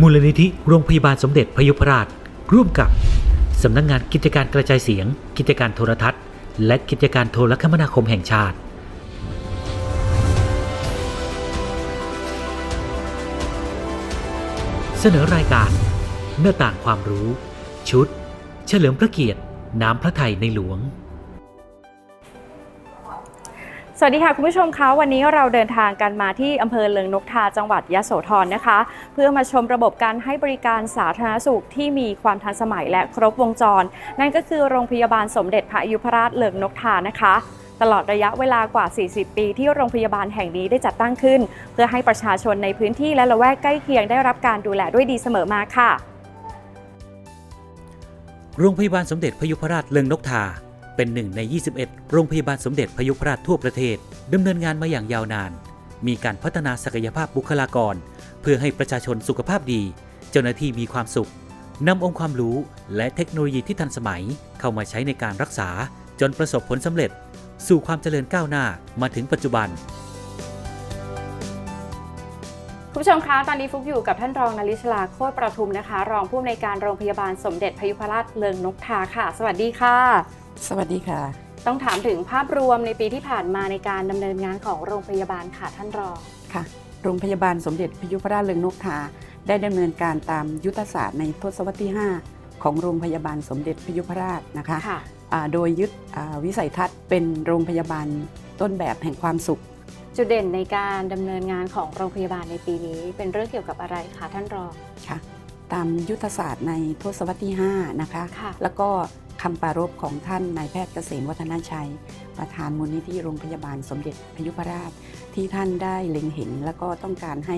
มูลนิธิโรงพยาบาลสมเด็จพยุพราช ร่วมกับ สำนักงงานกิจการกระจายเสียง กิจการโทรทัศน์ และกิจการโทรคมนาคมแห่งชาติ เสนอรายการ หน้าต่างความรู้ ชุด เฉลิมพระเกียรติ น้ำพระไทยในหลวง วัสดีค่ะคุณผู้ชมคะวันนี้เราเดินทางกันมาที่อำเภอเลิงนกทาจังหวัดยะโสธรนะคะ เพื่อมาชมระบบการให้บริการสาธารณสุขที่มีความทันสมัยและครบวงจร นั่นก็คือโรงพยาบาลสมเด็จพระยุพราชเลิงนกทานะคะ ตลอดระยะเวลากว่า 40 ปีที่โรงพยาบาลแห่งนี้ได้จัดตั้งขึ้น เพื่อให้ประชาชนในพื้นที่และละแวกใกล้เคียงได้รับการดูแลด้วยดีเสมอมาค่ะ โรงพยาบาลสมเด็จพยุพราชเลิงนกทา เป็นหนึ่งใน 21 โรงพยาบาลสมเด็จพยุพราชทั่วประเทศดำเนินงานมาอย่างยาวนาน มีการพัฒนาศักยภาพบุคลากร เพื่อให้ประชาชนสุขภาพดี เจ้าหน้าที่มีความสุขนำองค์ความรู้และเทคโนโลยีที่ทันสมัยเข้ามาใช้ในการรักษา จนประสบผลสำเร็จ สู่ความเจริญก้าวหน้ามาถึงปัจจุบัน คุณผู้ชมคะ ตอนนี้ฟุกอยู่กับท่านรองนลิชลาโคตรประทุมนะคะ รองผู้อำนวยการโรงพยาบาลสมเด็จพยุพราชเลิงนกทาค่ะ สวัสดีค่ะ สวัสดีค่ะ ต้องถามถึงภาพรวมในปีที่ผ่านมาในการดำเนินงานของโรงพยาบาลค่ะท่านรองค่ะ โรงพยาบาลสมเด็จพยุพราชเรืองนกทาได้ดำเนินการตามยุทธศาสตร์ในทศวรรษที่ 5 ของโรงพยาบาลสมเด็จพยุพราชนะคะค่ะอ่าโดยยึดอ่าวิสัยทัศน์เป็นโรงพยาบาลต้นแบบแห่งความสุข จุดเด่นในการดำเนินงานของโรงพยาบาลในปีนี้ เป็นเรื่องเกี่ยวกับอะไรคะท่านรองค่ะ ตามยุทธศาสตร์ในทศวรรษที่ 5 นะคะค่ะแล้วก็คำปรารภของท่านนายแพทย์เกษมวัฒนชัย ประธานมูลนิธิโรงพยาบาลสมเด็จพยุพราช ที่ท่านได้เล็งเห็น แล้วก็ต้องการให้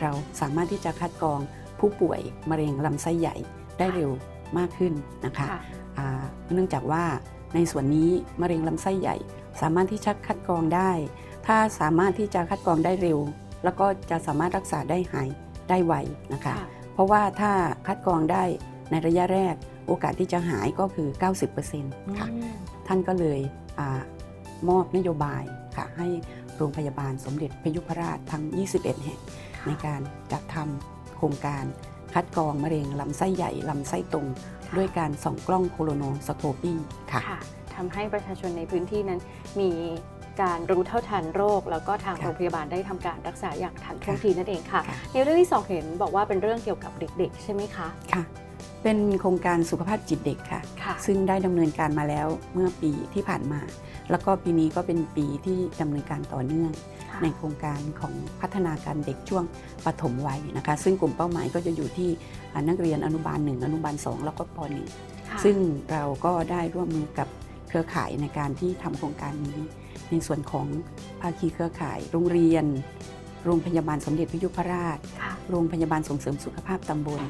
เราสามารถที่จะคัดกรองผู้ป่วยมะเร็งลำไส้ใหญ่ได้เร็วมากขึ้นนะคะค่ะอ่าเนื่องจากว่าในส่วนนี้มะเร็งลำไส้ใหญ่ สามารถที่จะคัดกรองได้ ถ้าสามารถที่จะคัดกรองได้เร็ว แล้วก็จะสามารถรักษาได้หายได้ไวนะคะค่ะเพราะว่าถ้าคัดกรองได้ในระยะแรกโอกาสที่จะหายก็คือ 90%ค่ะอืมท่านก็เลยอามอบนโยบายค่ะให้โรงพยาบาลสมเด็จพยุพราชทั้ง 21 แห่งในการจัดทำโครงการคัดกรองมะเร็งลำไส้ใหญ่ลำไส้ตรงค่ะด้วยการส่องกล้องโคโลโนสโคปีค่ะค่ะทำให้ประชาชนในพื้นที่นั้นมี การรู้เท่าทันโรค แล้วก็ทางค่ะโรงพยาบาลได้ทำการรักษาอย่างทันท่วงค่ะทีนั่นเองค่ะค่ะ ในเรื่องที่สองเห็นบอกว่าเป็นเรื่องเกี่ยวกับเด็ก ๆ ใช่ไหมคะค่ะเป็นโครงการสุขภาพจิตเด็กค่ะค่ะซึ่งได้ดำเนินการมาแล้วเมื่อปีที่ผ่านมา แล้วก็ปีนี้ก็เป็นปีที่ดำเนินการต่อเนื่องค่ะในโครงการของพัฒนาการเด็กช่วงปฐมวัยนะคะ ซึ่งกลุ่มเป้าหมายก็จะอยู่ที่อ่านักเรียนอนุบาล 1 อนุบาล 2 แล้วก็ปค่ะ .1 ซึ่งเราก็ได้ร่วมมือกับ เครือข่ายในการที่ทำโครงการนี้ ในส่วนของภาคีเครือข่าย โรงเรียน โรงพยาบาลสมเด็จพระยุพราชค่ะโรงพยาบาลส่งเสริมสุขภาพตำบล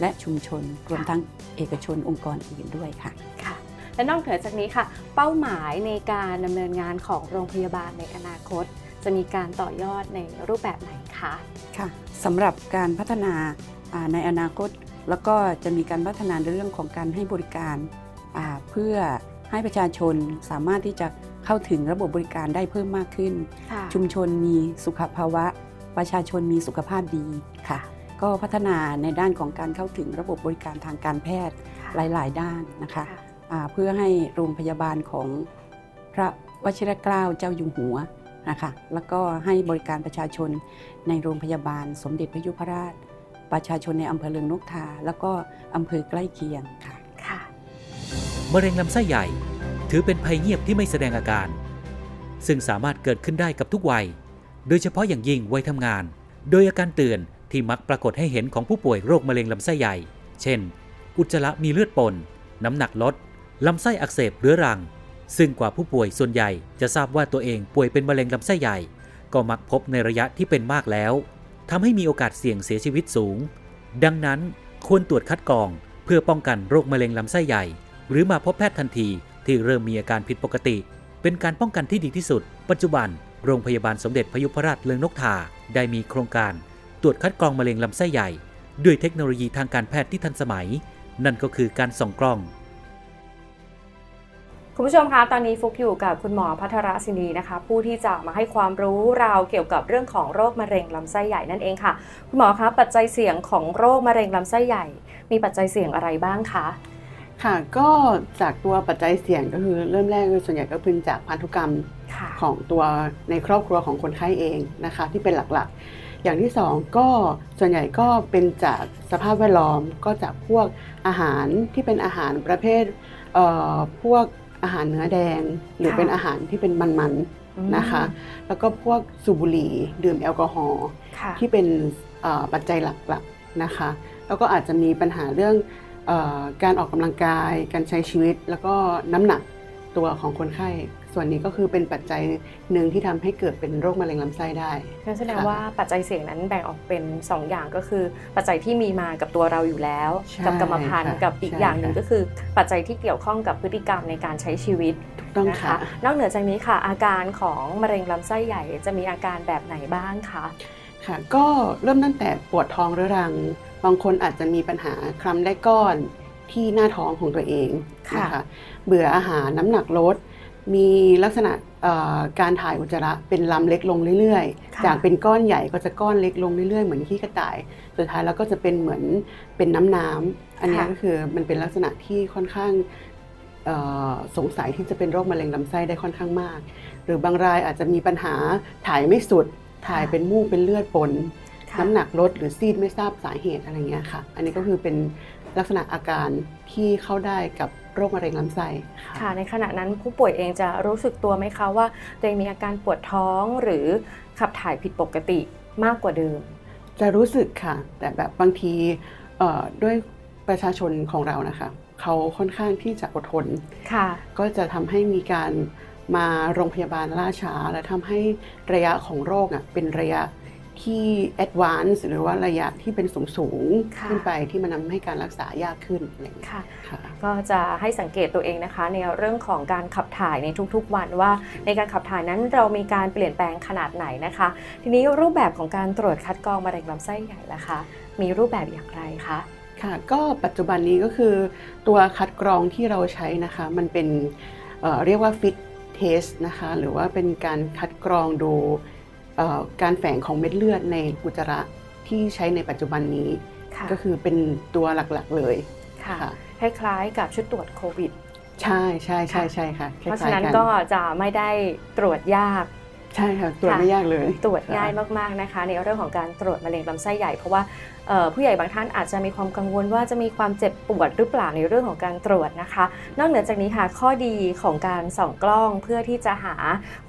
และชุมชน รวมทั้งเอกชนองค์กรอื่นด้วยค่ะค่ะและนอกเหนือจากนี้ค่ะ เป้าหมายในการดำเนินงานของโรงพยาบาลในอนาคต จะมีการต่อยอดในรูปแบบไหนคะค่ะสำหรับการพัฒนาอ่าในอนาคต แล้วก็จะมีการพัฒนาในเรื่องของการให้บริการอ่าเพื่อ ให้ประชาชนสามารถที่จะเข้าถึงระบบบริการได้เพิ่มมากขึ้นค่ะชุมชนมีสุขภาวะ ประชาชนมีสุขภาพดีค่ะ ก็พัฒนาในด้านของการเข้าถึงระบบบริการทางการแพทย์หลาย ๆ ด้านนะคะค่ะอ่าเพื่อให้โรงพยาบาลของพระวชิรเกล้าเจ้าอยู่หัวนะคะแล้วก็ให้บริการประชาชนในโรงพยาบาลสมเด็จพระยุพราช ประชาชนในอำเภอเลืองนกทา แล้วก็อำเภอใกล้เคียงค่ะค่ะ มะเร็งลำไส้ใหญ่ ถือเป็นภัยเงียบที่ไม่แสดงอาการ ซึ่งสามารถเกิดขึ้นได้กับทุกวัย โดยเฉพาะอย่างยิ่งวัยทำงาน โดยอาการเตือนที่มักปรากฏให้เห็นของผู้ป่วยโรคมะเร็งลำไส้ใหญ่ เช่น อุจจาระมีเลือดปน น้ำหนักลด ลำไส้อักเสบเรื้อรัง ซึ่งกว่าผู้ป่วยส่วนใหญ่จะทราบว่าตัวเองป่วยเป็นมะเร็งลำไส้ใหญ่ ก็มักพบในระยะที่เป็นมากแล้วทำให้มีโอกาสเสี่ยงเสียชีวิตสูง ดังนั้นควรตรวจคัดกรองเพื่อป้องกันโรคมะเร็งลำไส้ใหญ่ หรือมาพบแพทย์ทันทีที่เริ่มมีอาการผิดปกติ เป็นการป้องกันที่ดีที่สุด ปัจจุบัน โรงพยาบาลสมเด็จพยุพราชเลืองนกทาได้มีโครงการ ตรวจคัดกรองมะเร็งลำไส้ใหญ่ ด้วยเทคโนโลยีทางการแพทย์ที่ทันสมัย นั่นก็คือการส่องกล้องคุณผู้ชมคะ ตอนนี้ฟุกอยู่กับคุณหมอพัทรศินีนะคะ ผู้ที่จะมาให้ความรู้เราเกี่ยวกับเรื่องของโรคมะเร็งลำไส้ใหญ่นั่นเองค่ะ คุณหมอคะ ปัจจัยเสี่ยงของโรคมะเร็งลำไส้ใหญ่ มีปัจจัยเสี่ยงอะไรบ้างคะ ค่ะก็จากตัวปัจจัยเสี่ยงก็คือเริ่มแรกส่วนใหญ่ก็เป็นจากพันธุกรรมค่ะของตัวในครอบครัวของคนไข้เองนะคะที่เป็นหลักๆ อย่างที่สองก็ส่วนใหญ่ก็เป็นจากสภาพแวดล้อมก็จากพวกอาหารที่เป็นอาหารประเภทเอ่อพวกอาหารเนื้อแดง หรือค่ะเป็นอาหารที่เป็นมันอืมๆนะคะ แล้วก็พวกสูบบุหรี่ดื่มแอลกอฮอล์ค่ะที่เป็นเอ่อปัจจัยหลักๆนะคะ แล้วก็อาจจะมีปัญหาเรื่องเออ การออกกำลังกาย การใช้ชีวิต แล้วก็น้ำหนักตัวของคนไข้ ส่วนนี้ก็คือเป็นปัจจัยหนึ่งที่ทำให้เกิดเป็นโรคมะเร็งลำไส้ได้นั่นแสดงค่ะว่าปัจจัยเสี่ยงนั้นแบ่งออกเป็น 2 อย่างก็คือ ปัจจัยที่มีมากับตัวเราอยู่แล้วใช่กับกรรมพันธุ์ค่ะกับอีกใช่อย่างหนึ่งค่ะก็คือ ปัจจัยที่เกี่ยวข้องกับพฤติกรรมในการใช้ชีวิตถูกต้องนะค่ะคะนอกเหนือจากนี้ค่ะ อาการของมะเร็งลำไส้ใหญ่จะมีอาการแบบไหนบ้างคะ ค่ะก็เริ่มตั้งแต่ปวดท้องเรื้อรัง บางคนอาจจะมีปัญหาคลำได้ก้อนที่หน้าท้องของตัวเองค่ะนะคะเบื่ออาหารน้ำหนักลด มีลักษณะเอ่อการถ่ายอุจจาระเป็นลำเล็กลงเรื่อยค่ะๆจากเป็นก้อนใหญ่ก็จะก้อนเล็กลงเรื่อยๆ เหมือนขี้กระต่าย สุดท้ายแล้วก็จะเป็นเหมือนเป็นน้ำน้ำๆอันนี้ก็คือมันเป็นลักษณะที่ค่อนข้างเอ่อสงสัยที่จะเป็นโรคมะเร็งลำไส้ได้ค่อนข้างมาก หรือบางรายอาจจะมีปัญหาถ่ายไม่สุด ถ่ายเป็นมูกเป็นเลือดปนค่ะน้ำหนักลดหรือซีดไม่ทราบสาเหตุอะไรเงี้ยค่ะ อันนี้ก็คือเป็นลักษณะอาการที่เข้าได้กับโรคมะเร็งลำไส้ค่ะค่ะ ในขณะนั้นผู้ป่วยเองจะรู้สึกตัวไหมคะว่าตัวเองมีอาการปวดท้องหรือขับถ่ายผิดปกติมากกว่าเดิม จะรู้สึกค่ะ แต่แบบบางทีเอ่อด้วยประชาชนของเรานะคะ เขาค่อนข้างที่จะอดทนค่ะก็จะทำให้มีการ มาโรงพยาบาลล่าช้า และทำให้ระยะของโรคอะเป็นระยะที่แอดวานซ์หรือว่าระยะที่เป็นสูงสูงๆค่ะขึ้นไปที่มันทำให้การรักษายากขึ้นอะไรอย่างเงี้ยค่ะค่ะก็จะให้สังเกตตัวเองนะคะ ในเรื่องของการขับถ่ายในทุกๆวันว่า ในการขับถ่ายนั้นเรามีการเปลี่ยนแปลงขนาดไหนนะคะ ทีนี้รูปแบบของการตรวจคัดกรองมะเร็งลำไส้ใหญ่ล่ะคะมีรูปแบบอย่างไรคะค่ะก็ปัจจุบันนี้ก็คือตัวคัดกรองที่เราใช้นะคะ มันเป็นเอ่อเรียกว่า fit test นะคะหรือว่าเป็นการคัดกรองดูเอ่อการแฝงของเม็ดเลือดในอุจจาระที่ใช้ในปัจจุบันนี้ค่ะก็คือเป็นตัวหลักๆเลยค่ะค่ะคล้ายๆกับชุดตรวจโควิด ใช่ใช่ใช่ใช่ค่ะคเพราะล้าฉะยนั้นๆกันก็จะไม่ได้ตรวจยาก ใช่ค่ะ ตรวจค่ะไม่ยากเลย ตรวจง่ายค่ะมากๆนะคะ ในเรื่องของการตรวจมะเร็งลำไส้ใหญ่ เพราะว่าเอ่อผู้ใหญ่บางท่านอาจจะมีความกังวลว่าจะมีความเจ็บปวดหรือเปล่าในเรื่องของการตรวจนะคะ นอกเหนือจากนี้ค่ะข้อดีของการส่องกล้องเพื่อที่จะหา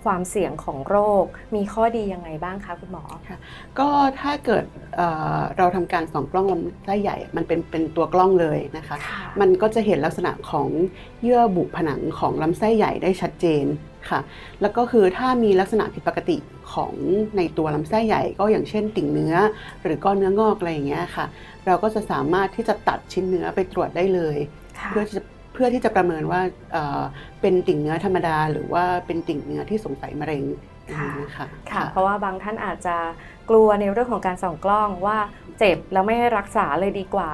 ความเสี่ยงของโรค มีข้อดียังไงบ้างคะคุณหมอก็ถ้าเกิดเอ่อเราทำการส่องกล้องลำไส้ใหญ่ มันเป็นเป็นตัวกล้องเลยนะคะค่ะมันก็จะเห็นลักษณะของเยื่อบุผนังของลำไส้ใหญ่ได้ชัดเจน ค่ะ แล้วก็คือถ้ามีลักษณะผิดปกติของในตัวลำไส้ใหญ่ก็อย่างเช่นติ่งเนื้อ หรือก้อนเนื้องอกอะไรอย่างเงี้ยค่ะ เราก็จะสามารถที่จะตัดชิ้นเนื้อไปตรวจได้เลยค่ะเพื่อที่จะเพื่อที่จะประเมินว่าเอ่อเป็นติ่งเนื้อธรรมดา หรือว่าเป็นติ่งเนื้อที่สงสัยมะเร็งอย่างเงี้ยค่ะค่ะ เพราะว่าบางท่านอาจจะกลัวในเรื่องของการส่องกล้องว่าเจ็บแล้วไม่รักษาเลยดีกว่า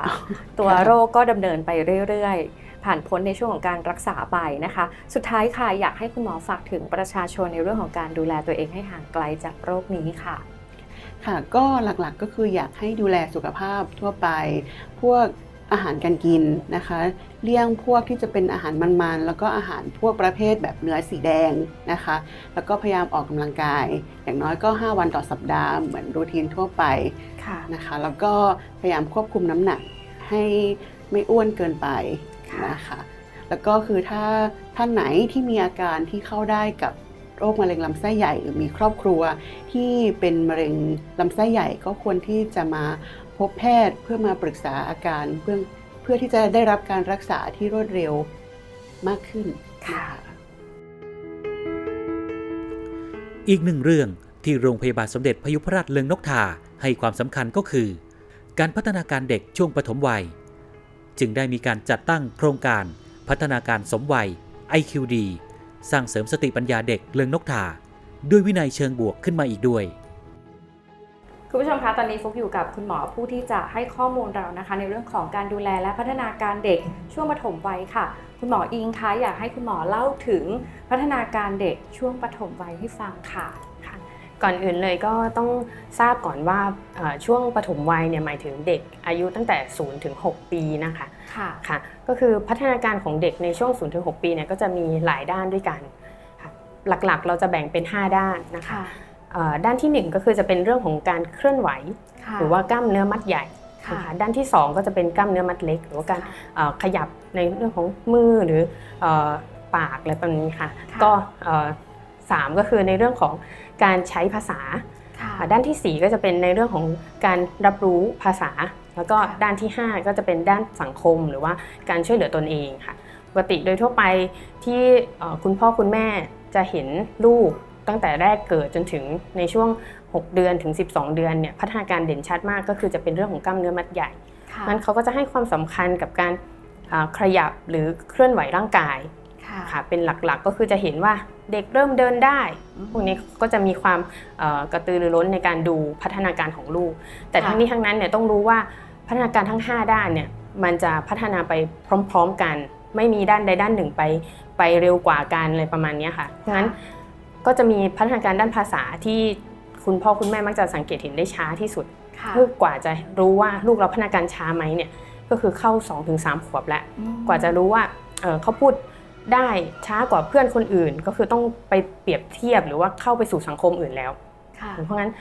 ตัวค่ะโรคก็ดำเนินไปเรื่อยๆ ผ่านพ้นในช่วงของการรักษาไปนะคะ สุดท้ายค่ะอยากให้คุณหมอฝากถึงประชาชนในเรื่องของการดูแลตัวเองให้ห่างไกลจากโรคนี้ค่ะค่ะก็หลักๆก็คืออยากให้ดูแลสุขภาพทั่วไป พวกอาหารการกินนะคะ เลี่ยงพวกที่จะเป็นอาหารมันๆ แล้วก็อาหารพวกประเภทแบบเนื้อสีแดงนะคะ แล้วก็พยายามออกกำลังกาย อย่างน้อยก็ 5 วันต่อสัปดาห์เหมือนรูทีนทั่วไปค่ะนะคะ แล้วก็พยายามควบคุมน้ำหนักให้ไม่อ้วนเกินไปค่ะ นะคะแล้วก็คือถ้าท่านไหนที่มีอาการที่เข้าได้กับโรคมะเร็งลำไส้ใหญ่หรือมีครอบครัวที่เป็นมะเร็งลำไส้ใหญ่ก็ควรที่จะมาพบแพทย์เพื่อมาปรึกษาอาการเพื่อเพื่อที่จะได้รับการรักษาที่รวดเร็วมากขึ้นค่ะนอีกหนึ่งเรื่องที่โรงพยาบาลสมเด็จพยุพราชเลิงนกทาให้ความสำคัญก็คือ การพัฒนาการเด็กช่วงปฐมวัย จึงได้มีการจัดตั้งโครงการ พัฒนาการสมวัย IQD สร้างเสริมสติปัญญาเด็กเลิงนกทาด้วยวินัยเชิงบวกขึ้นมาอีกด้วยคุณผู้ชมคะ ตอนนี้ฟุกอยู่กับคุณหมอผู้ที่จะให้ข้อมูลเรานะคะ ในเรื่องของการดูแลและพัฒนาการเด็กช่วงปฐมวัยค่ะ คุณหมออิงคะอยากให้คุณหมอเล่าถึงพัฒนาการเด็กช่วงปฐมวัยให้ฟังค่ะ ก่อนอื่นเลยก็ต้องทราบก่อนว่าเอ่อช่วงปฐมวัยเนี่ยหมายถึงเด็กอายุตั้งแต่0ถึง6ปีนะคะค่ะค่ะก็คือพัฒนาการของเด็กในช่วง0ถึง6ปีเนี่ยก็จะมีหลายด้านด้วยกันค่ะหลักๆ เราจะแบ่งเป็น 5 ด้านนะคะค่ะเอ่อด้านทีหนึ่1 ก็คือจะเป็นเรื่องของการเคลื่อนไหวค่ะหรือว่ากล้ามเนื้อมัดใหญ่ค่ะนะคะด้านที่ 2 ก็จะเป็นกล้ามเนื้อมัดเล็ก หรือว่าการค่ะเอ่อขยับในเรื่องของมือหรือเอ่อปากอะไรประมาณนี้ค่ะค่ะก็เอ่อสามก็คือในเรื่องของ การใช้ภาษาค่ะอ่าด้านทีสี่ 4 ก็จะเป็นในเรื่องของการรับรู้ภาษา แล้วก็ค่ะด้านที่ 5 ก็จะเป็นด้านสังคมหรือว่าการช่วยเหลือตนเองค่ะปกติโดยทั่วไปที่เอ่อคุณพ่อคุณแม่จะเห็นลูกตั้งแต่แรกเกิดจนถึงในช่วง 6 เดือนถึง 12 เดือนเนี่ยพัฒนาการเด่นชัดมากก็คือจะเป็นเรื่องของกล้ามเนื้อมัดใหญ่ค่ะนั้นเขาก็จะให้ความสำคัญกับการอ่าขยับหรือเคลื่อนไหวร่างกายค่ะค่ะเป็นหลักๆก็คือจะเห็นว่า เด็กเริ่มเดินได้ พวกนี้ก็จะมีความเอ่อกระตือรือร้นในการดูพัฒนาการของลูก แต่ค่ะทั้งนี้ทั้งนั้นเนี่ยต้องรู้ว่าพัฒนาการทั้ง 5 ด้านเนี่ยมันจะพัฒนาไปพร้อมๆกัน ไม่มีด้านใดด้านหนึ่งไปไปเร็วกว่ากันอะไรประมาณเนี้ยค่ะเพราะฉะนั้นก็จะมีพัฒนาการด้านภาษาที่คุณพ่อคุณแม่มักจะสังเกตเห็นได้ช้าที่สุดค่ะเพื่อกว่าจะรู้ว่าลูกเราพัฒนาการช้าไหมเนี่ยก็คือเข้า 2-3 ขวบแล้วอืมกว่าจะรู้ว่าเอ่อเขาพูด ได้ช้ากว่าเพื่อนคนอื่น ก็คือต้องไปเปรียบเทียบหรือว่าเข้าไปสู่สังคมอื่นแล้วค่ะเพราะงั้น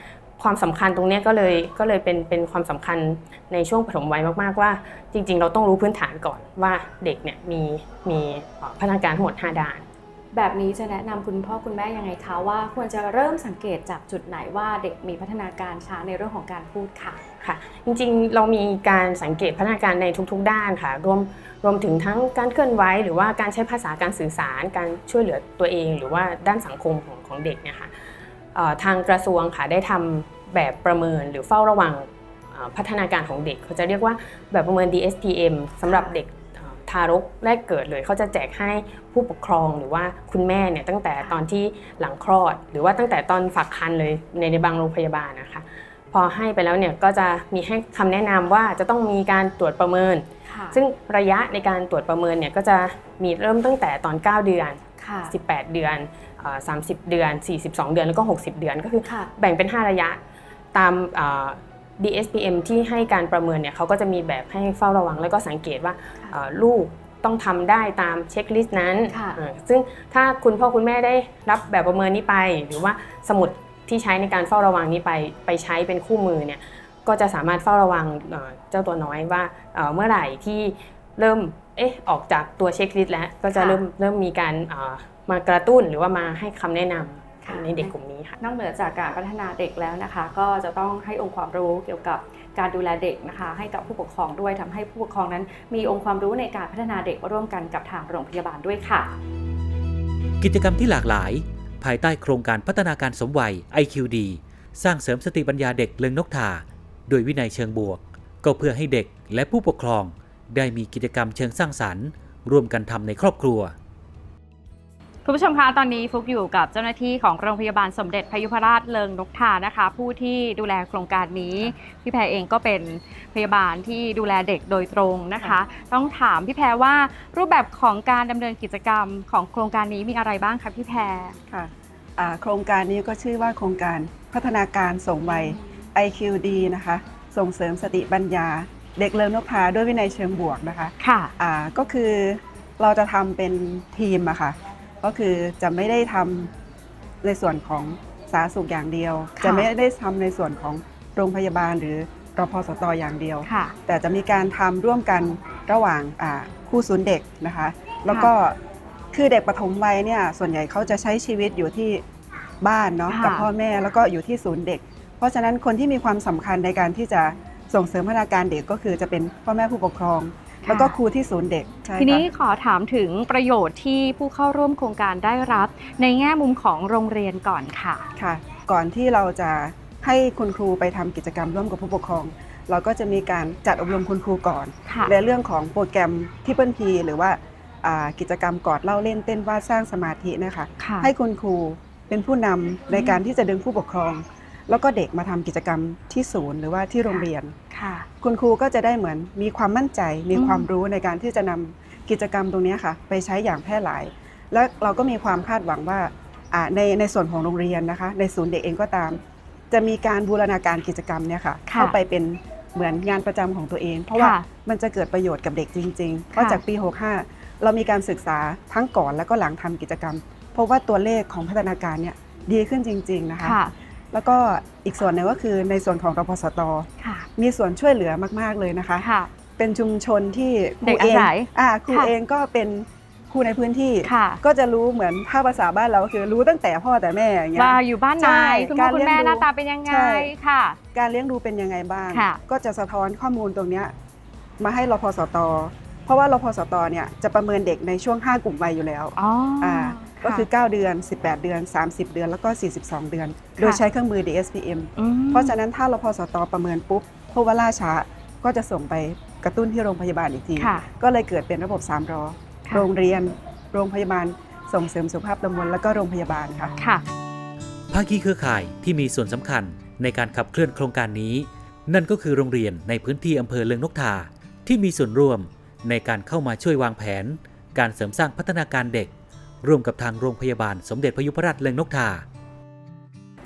ความสำคัญตรงเนี้ยก็เลยก็เลยเป็นเป็นความสำคัญในช่วงปฐมวัยมากๆว่า จริง ๆ เราต้องรู้พื้นฐานก่อนว่าเด็กเนี่ยมีมีเอ่อพัฒนาการทั้งหมด 5 ด้าน แบบนี้จะแนะนำคุณพ่อคุณแม่ยังไงคะว่าควรจะเริ่มสังเกตจากจุดไหนว่าเด็กมีพัฒนาการช้าในเรื่องของการพูดค่ะค่ะ จริงๆเรามีการสังเกตพัฒนาการในทุกๆ ด้านค่ะ รวมรวมถึงทั้งการเคลื่อนไหวหรือว่าการใช้ภาษาการสื่อสาร การช่วยเหลือตัวเอง หรือว่าด้านสังคมของของเด็กเนี่ยค่ะทางกระทรวงค่ะได้ทำแบบประเมินหรือเฝ้าระวังพัฒนาการของเด็ก เขาจะเรียกว่าแบบประเมิน DSPM สำหรับเด็ก ทารกแรกเกิดเลยเขาจะแจกให้ผู้ปกครองหรือว่าคุณแม่เนี่ยตั้งแต่ตอนที่หลังคลอด หรือว่าตั้งแต่ตอนฝากครรภ์เลยในในบางโรงพยาบาลนะคะ พอให้ไปแล้วเนี่ยก็จะมีให้คำแนะนำว่าจะต้องมีการตรวจประเมินค่ะซึ่งระยะในการตรวจประเมินเนี่ยก็จะมีเริ่มตั้งแต่ตอน 9 เดือนค่ะ18 เดือนเอ่อ30 เดือน 42 เดือนแล้วก็ 60 เดือนก็คือค่ะแบ่งเป็น 5 ระยะตามเอ่อ DSPM ที่ให้การประเมินเนี่ยเขาก็จะมีแบบให้เฝ้าระวัง แล้วก็สังเกตว่าเอ่อลูกต้องทำได้ตามเช็คลิสต์นั้นค่ะเอ่อซึ่งถ้าคุณพ่อคุณแม่ได้รับแบบประเมินนี้ไป หรือว่าสมุดที่ใช้ในการเฝ้าระวังนี้ไปไปใช้เป็นคู่มือเนี่ยก็จะสามารถเฝ้าระวังเอ่อเจ้าตัวน้อยว่าเอ่อเมื่อไหร่ที่เริ่มเอ๊ะออกจากตัวเช็คลิสต์แล้วก็จะค่ะเริ่มเริ่มมีการเอ่อมากระตุ้นหรือว่ามาให้คำแนะนค่ะำ ในเด็กกลุ่มนี้ค่ะนอกเหนือจากการพัฒนาเด็กแล้วนะคะ ก็จะต้องให้องค์ความรู้เกี่ยวกับการดูแลเด็กนะคะ ให้กับผู้ปกครองด้วยทำให้ผู้ปกครองนั้น มีองค์ความรู้ในการพัฒนาเด็กร่วมกันกับทางโรงพยาบาลด้วยค่ะ กิจกรรมที่หลากหลาย ภายใต้โครงการพัฒนาการสมวัย IQD สร้างเสริมสติปัญญาเด็กเลิงนกทาโดยวินัยเชิงบวก ก็เพื่อให้เด็กและผู้ปกครอง ได้มีกิจกรรมเชิงสร้างสรรค์ ร่วมกันทำในครอบครัว คุณผู้ชมคะตอนนี้ฟุกอยู่กับเจ้าหน้าที่ของโรงพยาบาลสมเด็จพยุพราชเลิงนกทานะคะ ผู้ที่ดูแลโครงการนี้ พี่แพรเองก็เป็นพยาบาลที่ดูแลเด็กโดยตรงนะคะ ต้องถามพี่แพรว่ารูปแบบของการดำเนินกิจกรรมของโครงการนี้มีอะไรบ้างคะพี่แพรค่ะอ่าโครงการนี้ก็ชื่อว่าโครงการพัฒนาการสมวัย IQD นะคะ ส่งเสริมสติปัญญา เด็กเลิงนกพาด้วยวินัยเชิงบวกนะคะค่ะอ่าก็คือเราจะทำเป็นทีมอะค่ะ ก็คือจะไม่ได้ทำในส่วนของสาธารณสุขอย่างเดียวค่ะจะไม่ได้ทำในส่วนของโรงพยาบาลหรือรพสตอย่างเดียวค่ะแต่จะมีการทำร่วมกันระหว่างอ่าครูศูนย์เด็กนะคะ แล้วก็คือเด็กปฐมวัยเนี่ยส่วนใหญ่เขาจะใช้ชีวิตอยู่ที่บ้านเนาะค่ะกับพ่อแม่แล้วก็อยู่ที่ศูนย์เด็ก เพราะฉะนั้นคนที่มีความสำคัญในการที่จะส่งเสริมพัฒนาการเด็กก็คือจะเป็นพ่อแม่ผู้ปกครอง แล้วก็ครูที่ศูนย์เด็กใช่ทีนี้ค่ะขอถามถึงประโยชน์ที่ผู้เข้าร่วมโครงการได้รับ ในแง่มุมของโรงเรียนก่อนค่ะ ค่ะ ก่อนที่เราจะให้คุณครูไปทำกิจกรรมร่วมกับผู้ปกครอง เราก็จะมีการจัดอบรมคุณครูก่อน ค่ะ ในเรื่องของโปรแกรมที่เปิ้ลพีหรือว่าอ่ากิจกรรมกอดเล่าเล่นเต้นวาดสร้างสมาธินะคะ ค่ะ ให้คุณครูเป็นผู้นำในการที่จะดึงผู้ปกครอง แล้วก็เด็กมาทำกิจกรรมที่ศูนย์หรือว่าที่โรงเรียนค่ะ คุณครูก็จะได้เหมือนมีความมั่นใจ มีอืมความรู้ในการที่จะนำกิจกรรมตรงเนี้ยค่ะ ไปใช้อย่างแพร่หลาย และเราก็มีความคาดหวังว่าอ่าในในส่วนของโรงเรียนนะคะ ในศูนย์เด็กเองก็ตาม จะมีการบูรณาการกิจกรรมเนี่ยค่ะค่ะเข้าไปเป็นเหมือนงานประจำของตัวเอง เพราะว่าค่ะมันจะเกิดประโยชน์กับเด็กจริง ๆ เพราะค่ะจากปี 65 เรามีการศึกษาทั้งก่อนแล้วก็หลังทำกิจกรรม เพราะว่าตัวเลขของพัฒนาการเนี่ยดีขึ้นจริง ๆ นะคะค่ะ แล้วก็อีกส่วนหนึ่งก็คือในส่วนของรพสตค่ะ มีส่วนช่วยเหลือมากๆเลยนะคะ ค่ะ เป็นชุมชนที่คเด็รูกอาเองศัยอ่าครูค่ะ เองก็เป็นครูในพื้นที่ ค่ะ ก็จะรู้เหมือนถ้าภาษาบ้านเราก็คือรู้ตั้งแต่พ่อแต่แม่อย่างเงี้ย ว่าอยู่บ้านไหนใช่คุณพ่อการคุณเลี้ยงแม่ดูหน้าตาเป็นยังไงใช่ ค่ะ การเลี้ยงดูเป็นยังไงบ้าง ค่ะ ก็จะสะท้อนข้อมูลตรงเนี้ยมาให้รพสตเพ ราะว่ารพสตเนี่ยจะประเมินเด็กในช่วง 5 กลุ่มวัยอยู่แล้วอ๋ออ่าก็คือะ9เดือน 18 เดือน 30 เดือน แล้วก็ 42 เดือน โดยใช้เครื่องมือ DSPM มเพราะฉะนั้นถ้ารพสตประเมินปุ๊บพบว่าล่าช้าก็จะส่งไปกระตุ้นที่โรงพยาบาลอีกทีค่ะก็เลยเกิดเป็นระบบ3รอค่ะโรงเรียน โรงพยาบาล ส่งเสริมสุขภาพตำบลแล้วก็โรงพยาบาลค่ะค่ะภาคีเครือข่ายที่มีส่วนสำคัญในการขับเคลื่อนโครงการนี้ นั่นก็คือโรงเรียนในพื้นที่อำเภอเลืองนกทาที่มีส่วนร่วม ในการเข้ามาช่วยวางแผน การเสริมสร้างพัฒนาการเด็ก ร่วมกับทางโรงพยาบาลสมเด็จพยุพราชเลืองนกทา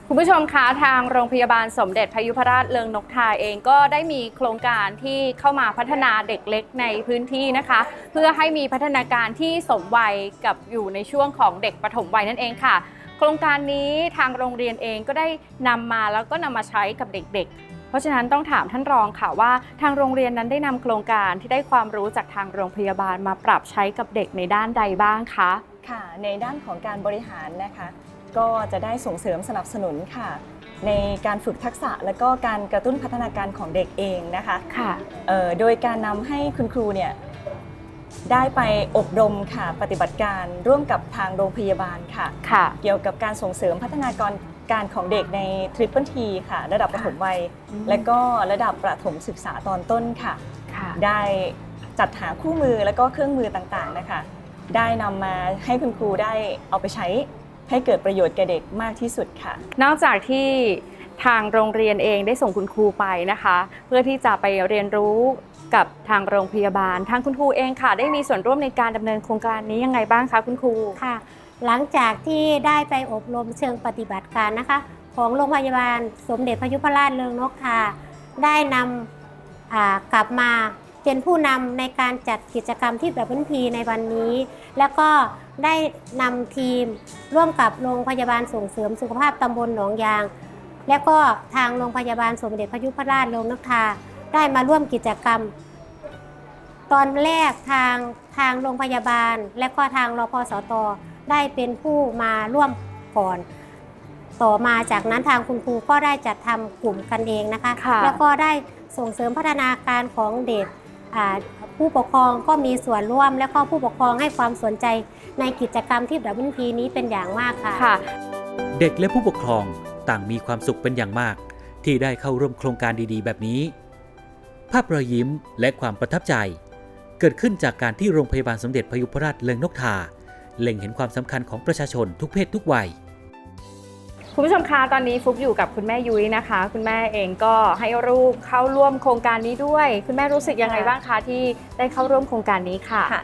คุณผู้ชมคะทางโรงพยาบาลสมเด็จพยุพราชเลิงนกทาเองก็ได้มีโครงการที่เข้ามาพัฒนาเด็กเล็กในพื้นที่นะคะ เพื่อให้มีพัฒนาการที่สมวัยกับอยู่ในช่วงของเด็กปฐมวัยนั่นเองค่ะ โครงการนี้ทางโรงเรียนเองก็ได้นำมาแล้วก็นำมาใช้กับเด็กๆ ราะฉะนั้นต้องถามท่านรองค่ะว่า ทางโรงเรียนนั้นได้นำโครงการที่ได้ความรู้จากทางโรงพยาบาลมาปรับใช้กับเด็กในด้านใดบ้างคะค่ะ ในด้านของการบริหารนะคะ ก็จะได้ส่งเสริมสนับสนุนค่ะ ในการฝึกทักษะและก็การกระตุ้นพัฒนาการของเด็กเองนะคะค่ะเอ่อโดยการนำให้คุณครูเนี่ย ได้ไปอบรมค่ะปฏิบัติการร่วมกับทางโรงพยาบาลค่ะ ค่ะ เกี่ยวกับการส่งเสริมพัฒนาการการของเด็กในทริปเปิลทีค่ะ ระดับประถมวัยและก็ระดับประถมศึกษาตอนต้นค่ะ ค่ะ ได้จัดหาคู่มือและก็เครื่องมือต่างๆนะคะ ได้นำมาให้คุณครูได้เอาไปใช้ให้เกิดประโยชน์แก่เด็กมากที่สุดค่ะ นอกจากที่ทางโรงเรียนเองได้ส่งคุณครูไปนะคะ เพื่อที่จะไปเรียนรู้ กับทางโรงพยาบาล ทางคุณครูเองค่ะ ได้มีส่วนร่วมในการดำเนินโครงการนี้ยังไงบ้างคะคุณครูค่ะ หลังจากที่ได้ไปอบรมเชิงปฏิบัติการนะคะ ของโรงพยาบาลสมเด็จพระยุพราชเรืองนกทาได้นำกลับมาเป็นผู้นำในการจัดกิจกรรมที่แบบพื้นทีในวันนี้ แล้วก็ได้นำทีมร่วมกับโรงพยาบาลส่งเสริมสุขภาพตำบลหนองยาง และก็ทางโรงพยาบาลสมเด็จพระยุพราชเรืองนกทา ได้มาร่วมกิจกรรม ตอนแรกทางทางโรงพยาบาล และก็ทางรพสตได้เป็นผู้มาร่วมก่อน ต่อมาจากนั้นทางคุณครูก็ได้จัดทำกลุ่มกันเองนะคะ ค่ะแล้วก็ได้ส่งเสริมพัฒนาการของเด็กอ่าผู้ปกครองก็มีส่วนร่วม และก็ผู้ปกครองให้ความสนใจในกิจกรรมที่ดับเบิลพีนี้เป็นอย่างมากค่ะ ค่ะ เด็กและผู้ปกครองต่างมีความสุขเป็นอย่างมาก ที่ได้เข้าร่วมโครงการดีๆ แบบนี้ ภาพรอยยิ้มและความประทับใจ เกิดขึ้นจากการที่โรงพยาบาลสมเด็จพยุพราชเลิงนกทาเล็งเห็นความสำคัญของประชาชนทุกเพศทุกวัยคุณผู้ชมคะตอนนี้ฟุกอยู่กับคุณแม่ยุ้ยนะคะ คุณแม่เองก็ให้รูปเข้าร่วมโครงการนี้ด้วย คุณแม่รู้สึกยังไงบ้างคะที่ได้เข้าร่วมโครงการนี้ค่ะค่ะ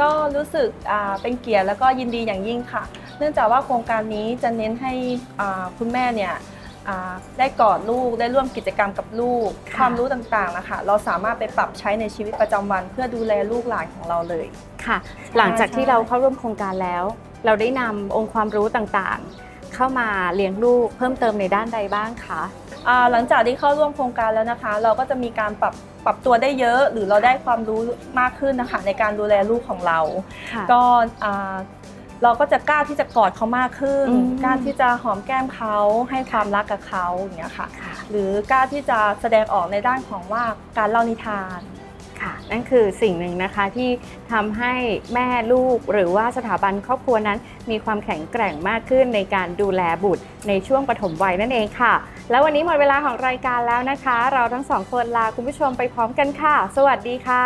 ก็รู้สึกอ่าเป็นเกียรติแล้วก็ยินดีอย่างยิ่งค่ะ เนื่องจากว่าโครงการนี้จะเน้นให้อ่าคุณแม่เนี่ยอ่า ได้กอดลูกได้ร่วมกิจกรรมกับลูกค่ะความรู้ต่างๆนะคะเราสามารถไปปรับใช้ในชีวิตประจำวัน เพื่อดูแลลูกหลานของเราเลยค่ะ หลังจากที่ใช่เราเข้าร่วมโครงการแล้ว เราได้นำองค์ความรู้ต่างๆ เข้ามาเลี้ยงลูกเพิ่มเติมในด้านใดบ้างคะอ่าหลังจากที่เข้าร่วมโครงการแล้วนะคะ เราก็จะมีการปรับปรับตัวได้เยอะ หรือเราได้ความรู้มากขึ้นนะคะในการดูแลลูกของเราค่ะก็อ่า เราก็จะกล้าที่จะกอดเขามากขึ้นอืมกล้าที่จะหอมแก้มเขาให้ความรักกับเขาอย่างเงี้ยค่ะค่ะ หรือกล้าที่จะแสดงออกในด้านของว่าการเล่านิทานค่ะนั่นคือสิ่งหนึ่งนะคะที่ทำให้แม่ลูกหรือว่าสถาบันครอบครัวนั้น มีความแข็งแกร่งมากขึ้นในการดูแลบุตรในช่วงปฐมวัยนั่นเองค่ะ แล้ววันนี้หมดเวลาของรายการแล้วนะคะ เราทั้งสองคนลาคุณผู้ชมไปพร้อมกันค่ะ สวัสดีค่ะ